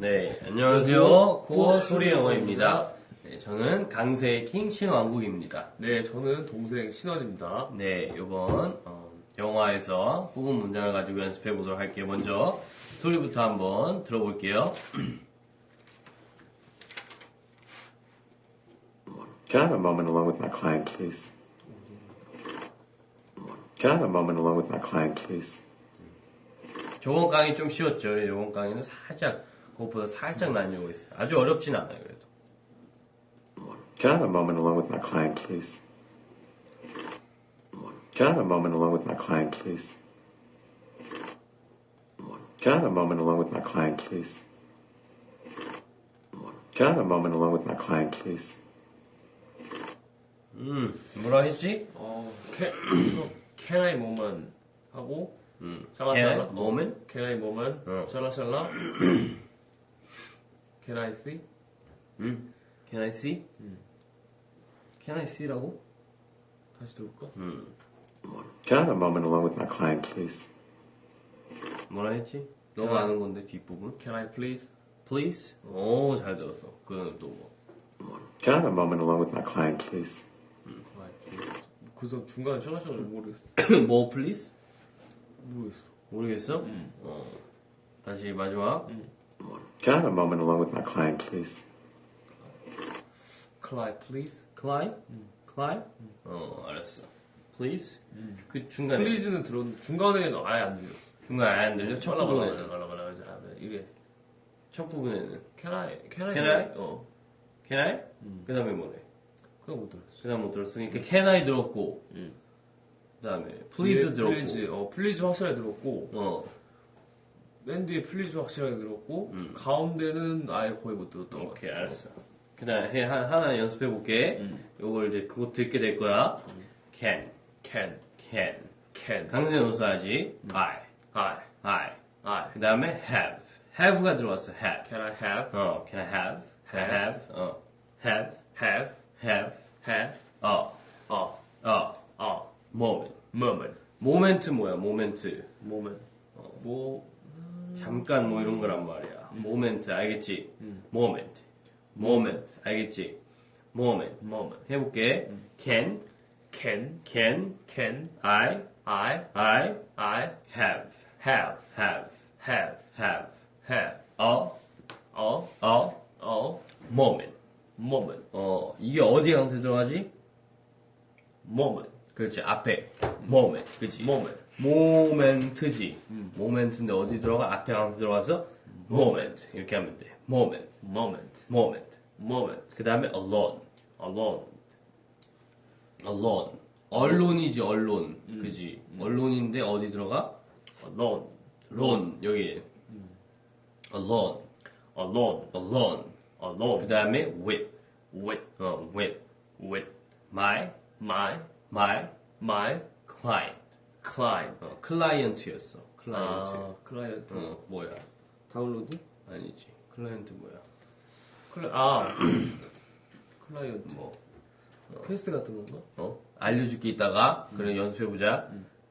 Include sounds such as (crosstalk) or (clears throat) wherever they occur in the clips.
네, 안녕하세요. 코어 소리 영어입니다. 네, 저는 강세의 킹 신왕국입니다. 네, 저는 동생 신원입니다. 네, 이번 어, 영화에서 뽑은 문장을 가지고 연습해 보도록 할게요. 먼저 소리부터 한번 들어볼게요. Can I have a moment alone with my client, please? Can I have a moment alone with my client, please? 저번 강의 좀 쉬웠죠. 이번 강의는 살짝 그것보다 살짝 난이도가 있어요. 아주 어렵진 않아요. 그래도. Can I have a moment alone with my client, please? Can I have a moment alone with my client, please? Can I have a moment alone with my client, please? Can I have a moment alone with my client, please? 음, 뭐라 했지? 어, can, can I moment 하고 음, 샬라, can I 샬라. moment? Can I moment 어. 샬라샬라 Can I see? 음, can I see? can I see라고? 다시 들어볼까? 음, Can I have a moment alone with my client, please? 뭐라 했지? 너가 아는 건데 뒷부분. Can I please? Please? 오, 잘 들었어. 그건 또 뭐. Can I have a moment alone with my client, please? Please? 그래서 중간에 샬라샬라 모르겠어. 뭐, please? 모르겠어. 모르겠어? 어. 다시 마지막. Can I have a moment alone with my client, please? I please? Climb? Climb? 어, 알았어. Please? 그 중간에. Please는 들었는데 중간에는 아예 안 들려. 중간에 안 들려? 첫 부분에는. 말라말라 이게 첫 부분에는. Can I? Can I? Can I? 어. Can I? 그 다음에 뭐래? 그거 못 들었어. 그 다음 못 들었으니까 can I 들었고. 음. 그 다음에 please 들었고. 플리즈, 어, 플리즈 확실하게 들었고, 어. 맨 뒤에 플리즈 확실하게 들었고, 음. 가운데는 아예 거의 못 들었던 것 오케이, 같아. 알았어. 그 다음에 하나 연습해 볼게. 음. 요걸 이제 그거 듣게 될 거야. can, Can, can. can, 강세는 써야지. 음. I, I, I. I. 그 다음에 have. have가 들어왔어, have. Can I have, 어, can I have? Can I have? 어, have, have, have. have, 어, a, 어, a moment. moment, 모멘트 뭐야, 모멘트. moment. 뭐, 잠깐 뭐 이런 거란 말이야. 음. 모멘트, 알겠지? moment. moment, 알겠지? moment. moment. 해볼게. 음. can, Can, can, can, I, I, I, I have, have, have, have, have. have a, a, a a moment. moment, 어, 이게 어디 강세 들어가지? moment, 그렇지, 앞에. moment. 그치? moment. 모멘트지. 모멘트인데 어디 들어가? 앞에 강세 들어가서 moment. 이렇게 하면 돼. moment. moment, moment. moment, 그 다음에 alone. alone, alone. 언론이지, 언론. 그지? 언론인데 어디 들어가? alone, alone. 여기. alone. alone, alone. 그 alone, 다음에 with. with, 어, with. with my, my, my my client. Client. 어, 클라이언트였어. 클라이언트. 아, 클라이언트. 어, 뭐야? 다운로드? 아니지. 클라이언트 뭐야? 클라, 아, (clears throat) 클라이언트. 뭐, 퀘스트 같은 건가? 어? 알려줄게 이따가. 그래, 연습해 보자.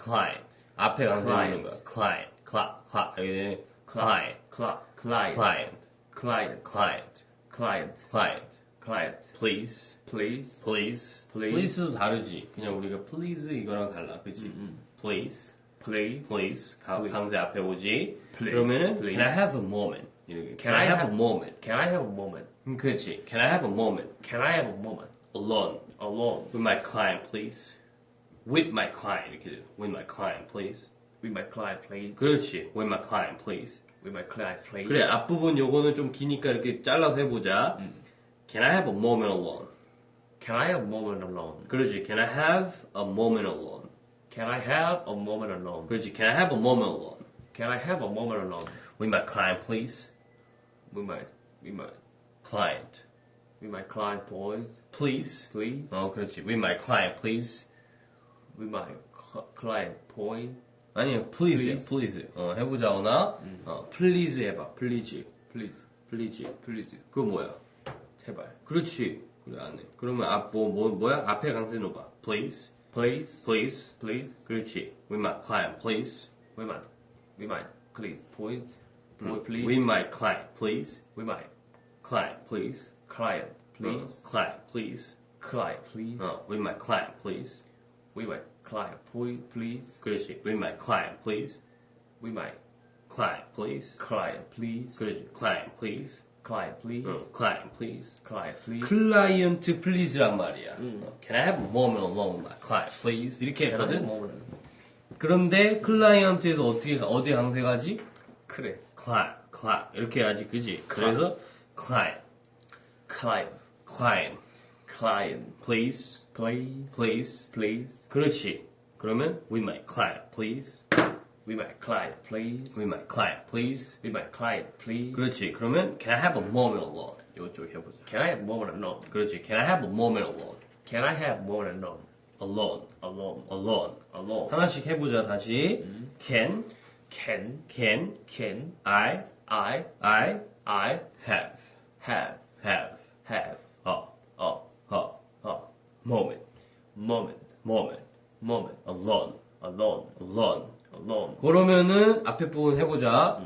client. 앞에 강세 있는 거야. client. 클라, 클라, 여기 client. 클라, 클라이언트. client. 클라이언트. client. 클라이언트. client. 클라이언트. please. please, please. Please. please도 다르지. 그냥 우리가 please 이거랑 달라. 그치? please. please, please. 가- Please. 강세 앞에 오지. Please. 그러면은 Please. can I have a moment? 이렇게. Can, I have a moment? Can I have a moment? 음, 그렇지. Can I have a moment? Can I have a moment? Alone. Alone With my client, please. With my client. 이렇게 돼. With my client, please. with my client, please. 그렇지. With my client, please. With my client, please. 그래, 앞부분 요거는 좀 기니까 이렇게 잘라서 해보자. Can I have a moment alone? Can I have a moment alone? 그렇지. Can I have a moment alone? Can I have a moment alone? 그렇지. Can I have a moment alone? Can I have a moment alone? With my client, please. With my, with my, Client. with my client, boys, Please. please. 어, 그렇지. With my client, please. With my cl- client, point, 아니요, please야, Please. please. 어, 해보자, 오나. 어, please 해봐. please. please, please. please. 그거 뭐야? 제발. 그렇지. 그래, 안 해. 그러면 앞, 뭐, 뭐, 뭐야? 앞에 강세 넣어봐. please. Please, please. please. 그렇지. With my client, please. With my, with my, please, point, boy, please. With my client, please. With my Client, please. client, please. Client, please. Client, please. 어, with my client, please. With my client, boy, please. 그렇지. With my client, please. With my Client, please. client, please. 그렇지. Client, please. Client, please. 어, client, please. Client, please. 클라이언트 please란 말이야. 어, Can I have a moment alone client, please? 이렇게 했거든. 그런데 클라이언트에서 어떻게 어디 강세 가지? 그래. client, client 이렇게 해야지, 그지? 그래서 client, Client, client, client, please, please, please. please. 그렇지. 그러면 with my client, please. With my client, please. with my client, please. With my client, please. 그렇지. 그러면 can I have a moment alone? 이쪽 해보자. Can I have a moment alone? 그렇지. Can I have a moment alone? Can I have a moment alone? alone, Alone, alone. alone. 하나씩 해보자 다시. Can, Can, can, can I, I, I I have, have, have have a, a, a a moment, moment, moment, moment, alone, alone, alone. alone. 그러면은 앞에 부분 해보자.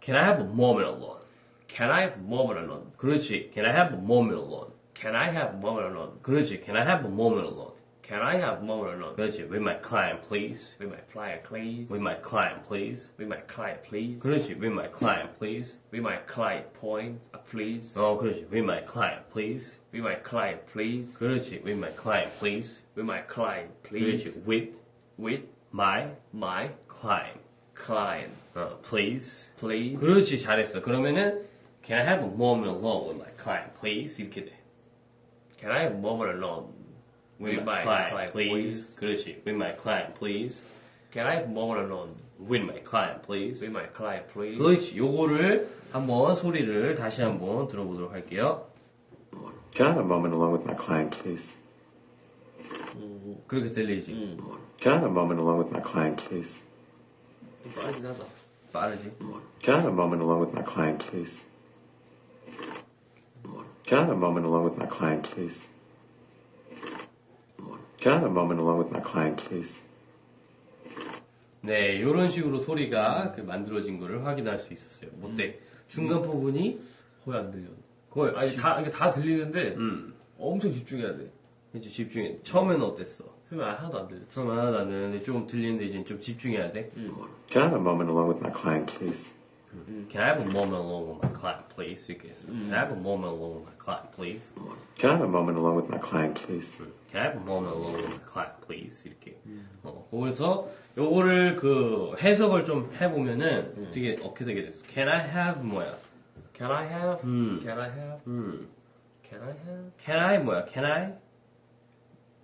Can I have a moment alone? Can I have a moment alone? 그렇지. Can I have a moment alone? Can I have a moment alone? 그렇지. Can I have a moment alone? Can I have a moment alone? 그렇지. With my client, please. With my client, please. With my client, please. With my client, please. 그렇지. With my client, please. With my client, point, uh, please. 어, 그렇지. With my client, please. With my client, please. 그렇지. With my client, please. With my client, 그렇지. please. With With my my client, client, 어, please. please. 그렇지. 잘했어. 그러면은 Can I have a moment alone with my client, please? 이렇게 돼. Can I have a moment alone? With, my, client, please. 그렇지. With my client, please. Can I have a moment alone? With my client, please. With my client, please. 그렇지. 요거를 한번 소리를 다시 한번 들어보도록 할게요. Can I have a moment alone with my client, please? 그렇게 들리지? Can I have a moment alone with my client, please? 빠르긴 하다. 빠르지? Can I have a moment alone with my client, please? Can I have a moment alone with my client, please? Can I have a moment alone with my client, please? 네, 이런 식으로 소리가 그 만들어진 거를 확인할 수 있었어요. 못돼 중간 부분이 거의 안 들려. 거의 아니 다 이게 다 들리는데 음, 엄청 집중해야 돼. 이제 집중해. 처음에는 어땠어? 소리가 하나도 안 들려. 처음 하나도 안 되는데 좀 들리는데 이제 좀 집중해야 돼. Can I have a moment alone with my client, please? Can I have a moment alone with my client, please? 이렇게 해서. Can I have a moment alone with my client, please? Can I have a moment alone with my client, please? Can I have a moment alone with my client, please? 이렇게. 어, 그래서 요거를 그 해석을 좀 해보면은 어떻게 어떻게 되게 됐어? Can I have 뭐야? Can I have? 음. Can I have? 음. Can I have? Can I 뭐야? Can I?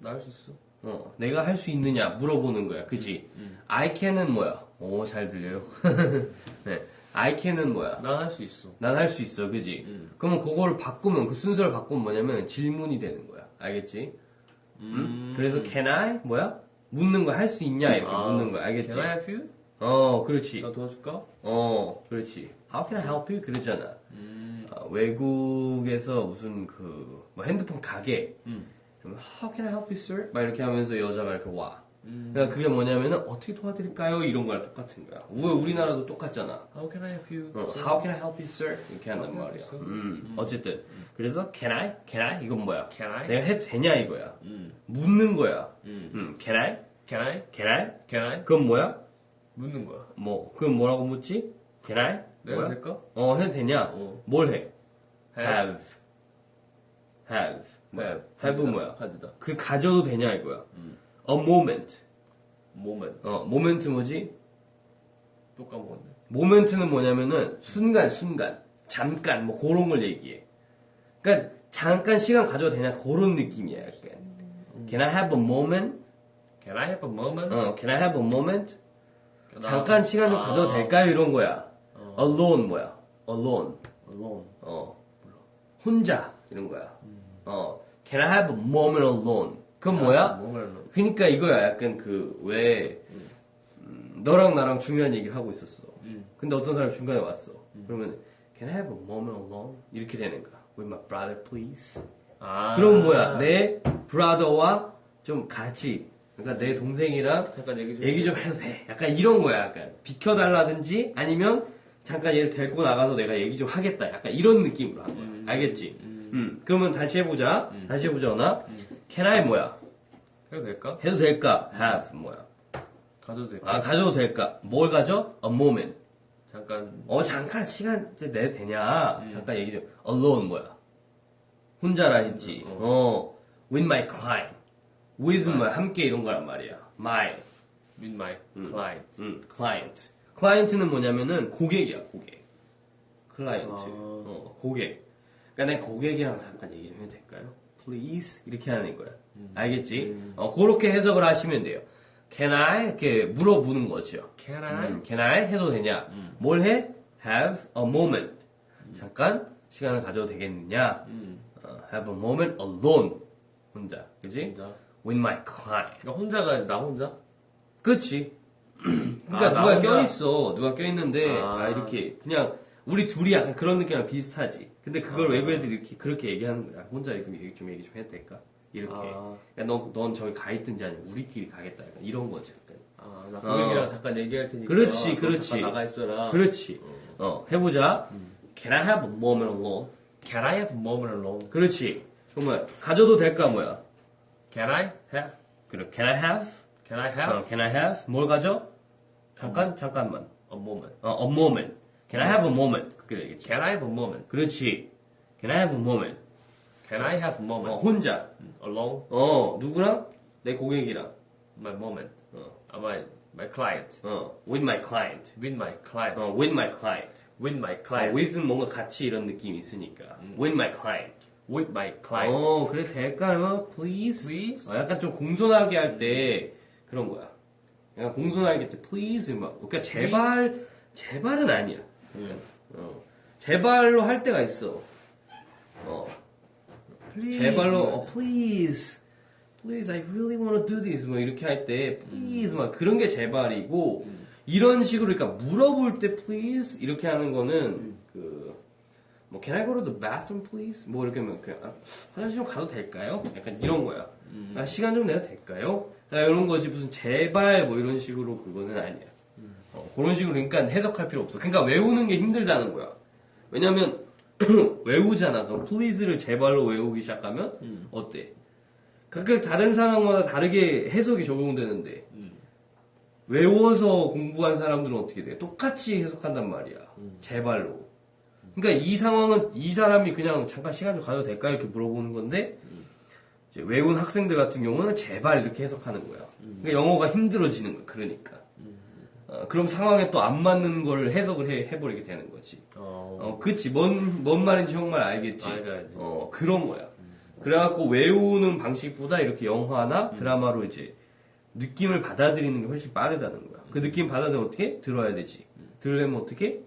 나 할 수 있어. 어, 내가 할 수 있느냐 물어보는 거야. 그치? I can은 뭐야? 오, 잘 들려요. (laughs) 네. I can은 뭐야? 난 할 수 있어. 난 할 수 있어. 그지? 그러면 그거를 바꾸면, 그 순서를 바꾸면 뭐냐면 질문이 되는 거야. 알겠지? 음? 그래서 can I? 뭐야? 묻는 거 할 수 있냐? 이렇게 아, 묻는 거야. 알겠지? Can I help you? 어, 그렇지. 나 도와줄까? 어, 그렇지. How can I help you? 그러잖아. 아, 외국에서 무슨 그, 뭐 핸드폰 가게. How can I help you, sir? 막 이렇게 하면서 여자가 이렇게 와. 그러니까 그게 뭐냐면은 어떻게 도와드릴까요? 이런 거랑 똑같은 거야. 왜 우리나라도 똑같잖아. How can I help you? 어, How can I help you, sir? 이렇게 한단 말이야. you, 음, 어쨌든 그래서 can I? Can I? 이건 뭐야? Can I? 내가 해도 되냐 이거야. 음. 묻는 거야. 음. 음, can I? Can I? Can I? Can I? 그건 뭐야? 묻는 거야. 뭐 그럼 뭐라고 묻지? Can I? 내가 뭐야? 될까? 어 해도 되냐? 어. 뭘 해? Have. Have. Have. 뭐야? Have. 뭐야? 하드다. 그 가져도 되냐 이거야. A moment. Moment. 어, moment 뭐지? 또 까먹었네. 모멘트는 뭐냐면은 순간 순간 잠깐 뭐 그런 걸 얘기해. 그러니까 잠깐 시간 가져도 되냐 그런 느낌이야 약간. Can I have a moment? Can I have a moment? 어, Can I have a moment? 나- 잠깐 시간 좀 아. 가져도 될까요 이런 거야. Alone 뭐야? Alone. Alone. 어, 혼자 이런 거야. 어, Can I have a moment alone? 그건 뭐야? moment. 그니까 이거야 약간 그왜 너랑 나랑 중요한 얘기를 하고 있었어. 음. 근데 어떤 사람이 중간에 왔어. 그러면 Can I have a moment alone? 이렇게 되는 거야. With my brother, please. 아. 그럼 뭐야? 내 brother와 좀 같이 그러니까 내 동생이랑 잠깐 얘기 좀. 얘기 좀 해도 돼. 약간 이런 거야. 약간 비켜달라든지 아니면 잠깐 얘를 데리고 나가서 내가 얘기 좀 하겠다. 약간 이런 느낌으로 한 거야. 알겠지? 음. 그러면 다시 해보자. 다시 해보자, 언아. Can I 뭐야? 해도 될까? 해도 될까? Have 뭐야? 가져도 될까? 아, 가져도 될까? 뭘 가져? A moment. 잠깐 어, 잠깐 시간 내도 되냐? 잠깐 얘기 좀. Alone 뭐야? 혼자라 했지. 어. With my client. with 뭐야? 함께 이런 거란 말이야. My. with my client. 음, client. client는 뭐냐면은 고객이야, 고객. 클라이언트. 아. 어, 고객. 그러니까 내 고객이랑 잠깐 얘기 좀 해도 될까요? Please 이렇게 하는 거야. 알겠지? 어, 그렇게 해석을 하시면 돼요. Can I 이렇게 물어보는 거죠. Can I? 음, can I 해도 되냐? 뭘 해? Have a moment. 잠깐 시간을 가져도 되겠느냐? 어, have a moment alone. 혼자, 그지? 혼자. With my client. 그러니까 혼자가 나 혼자? 그치. 그러니까 아, 나 누가. 껴있어. 누가 껴있는데, 아. 아, 이렇게, 그냥, 우리 둘이 약간 그런 느낌이랑 비슷하지. 근데 그걸 아. 외부 애들이 이렇게, 그렇게 얘기하는 거야. 혼자 이렇게 얘기 좀 얘기 좀 해도 될까? 이렇게. 아. 야, 너, 넌 저기 가 있든지 아니면 우리끼리 가겠다. 약간 이런 거지. 약간. 아, 나 고객이랑 어. 잠깐 얘기할 테니까. 그렇지, 너 그렇지. 잠깐 나가 있어라. 그렇지. 어, 해보자. Can I have a moment alone? Can I have a moment alone? 그렇지. 그러면, 가져도 될까, 뭐야? Can I? have. 그래, can I have? Can I have 어, can I have? 뭘 가져? 잠깐, 잠깐만. a moment? 어, a moment. Can I have a moment? Can I have a moment? 그렇지. Can I have a moment? Can I have a 어, moment? 혼자. Alone? 어, 누구랑? 내 고객이랑. My moment. 어, Uh, my my client. 어, with my client. With my client. 어, with my client. With my 어, client. with는 뭔가 같이 이런 느낌이 있으니까. with my client. With my client. 어, 그래 될까요? please? Please? 어, 약간 좀 공손하게 할 때 그런 거야. 약간 공손하게 할 때 please 막. 그러니까 제발 제발은 아니야. 어, 제발로 할 때가 있어. 어, Please. 제발로 어, please, please, I really want to do this 뭐 이렇게 할 때 please 막 그런 게 제발이고 이런 식으로 그러니까 물어볼 때 please 이렇게 하는 거는 그뭐 can I go to the bathroom please 뭐 이렇게 하면 그냥 아, 화장실 좀 가도 될까요? 약간 이런 거야. 아, 시간 좀 내도 될까요? 아, 이런 거지 무슨 제발 뭐 이런 식으로 그거는 아니야. 어, 그런 식으로 그러니까 해석할 필요 없어. 그러니까 외우는 게 힘들다는 거야. 왜냐면 (clears throat) 외우잖아. 그럼 please를 제발로 외우기 시작하면 어때? 각각 다른 상황마다 다르게 해석이 적용되는데 외워서 공부한 사람들은 어떻게 돼? 똑같이 해석한단 말이야. 제발로. 그러니까 이 상황은 이 사람이 그냥 잠깐 시간 좀 가도 될까 이렇게 물어보는 건데 이제 외운 학생들 같은 경우는 제발 이렇게 해석하는 거야. 그러니까 영어가 힘들어지는 거야. 그러니까. 어, 그럼 상황에 또 안 맞는 걸 해석을 해, 해버리게 되는 거지. 어. 어, 그치. 뭔, 뭔 말인지 정말 알겠지. 알겠지. 어, 그런 거야. 그래갖고 외우는 방식보다 이렇게 영화나 드라마로 이제 느낌을 받아들이는 게 훨씬 빠르다는 거야. 그 느낌 받아들이면 어떻게? 들어야 되지. 들으려면 어떻게?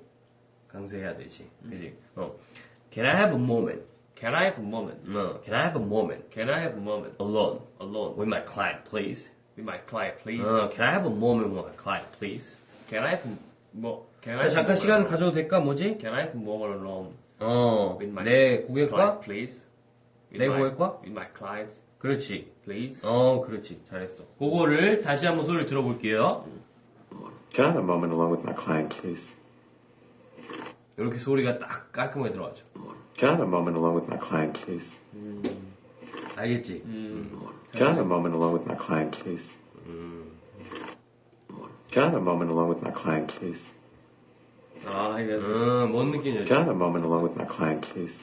강세해야 되지. 그지? 어. Can I have a moment? Can I have a moment? 어, can I have a moment? Can I have a moment Alone. alone With my client, please. With my client, please? 어, can I have a moment with my client, please? Can I have a- 뭐? Can I 아, have 잠깐 a 시간 moment? 가져도 될까? 뭐지? Can I have a moment alone 어, with my 내 client, 고객과? please? With 내 my- 고객과? With my client, 그렇지. please? 어, 그렇지. 잘했어. 그거를 다시 한번 소리를 들어볼게요. Can I have a moment alone with my client, please? 이렇게 소리가 딱 깔끔하게 들어가죠. Can I have a moment alone with my client, please? 알겠지? Can I have a moment alone with my client, please? Can I have a moment alone with my client, please? 아, 이거 음, 뭔 느낌이지? Can I have a moment alone with my client, please?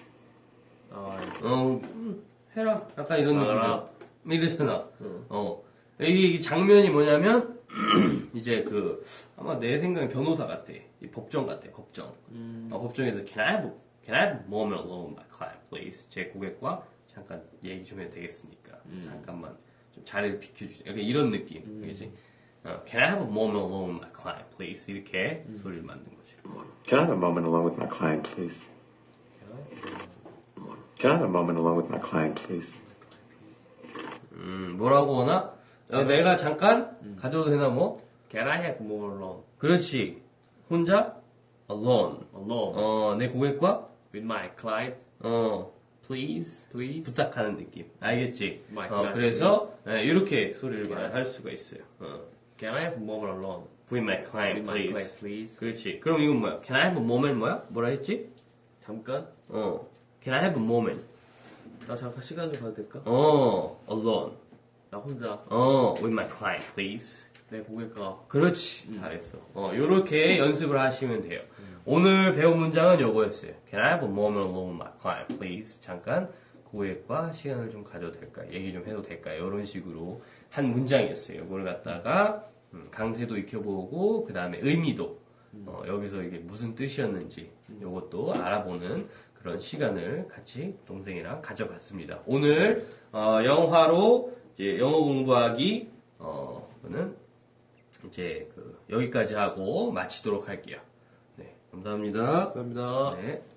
아, 어, 음, 해라. 약간 이런 알아. 느낌이야. 이러잖아. 어. 이, 이 장면이 뭐냐면, 이제 그, 아마 내 생각엔 변호사 같아. 이 법정 같아, 법정. 어, 법정에서, can I have, can I have a moment alone with my client, please? 제 고객과 잠깐 얘기 좀 해도 되겠습니까? 잠깐만 좀 자리를 비켜주세요. 약간 이런 느낌. 그지? 어, can I have a moment alone with my client, please? 이렇게 소리를 만든 거지. Can I have a moment alone with my client, please? Can I have a moment alone with my client, please? 음, 뭐라고 하나? 어, 내가 잠깐 가져도 되나 뭐? Can I have a moment alone? 그렇지. 혼자? alone. Alone 어, 내 고객과? with my client, 어, please. please? 부탁하는 느낌. 알겠지? My 어, 그래서, 예, 이렇게 소리를 말할 수가 있어요. 어. Can I have a moment alone? with my client, With my please. client, please. 그렇지. 그럼 이건 뭐야? Can I have a moment 뭐야? 뭐라 했지? 잠깐. 어. Can I have a moment? 나 잠깐 시간 좀 가도 될까? 어. Alone. 나 혼자 어. With my client, please. 내 고객과 그렇지. 잘했어. 어, 요렇게 연습을 하시면 돼요. 오늘 배운 문장은 요거였어요. Can I have a moment alone with my client, please? 잠깐 고객과 시간을 좀 가져도 될까? 얘기 좀 해도 될까? 이런 식으로 한 문장이었어요. 이걸 갖다가 음, 강세도 익혀보고 그 다음에 의미도 어, 여기서 이게 무슨 뜻이었는지 요것도 알아보는 그런 시간을 같이 동생이랑 가져봤습니다. 오늘 어, 영화로 이제 영어 공부하기 어, 는 이제 그 여기까지 하고 마치도록 할게요. 네, 감사합니다. 감사합니다. 네.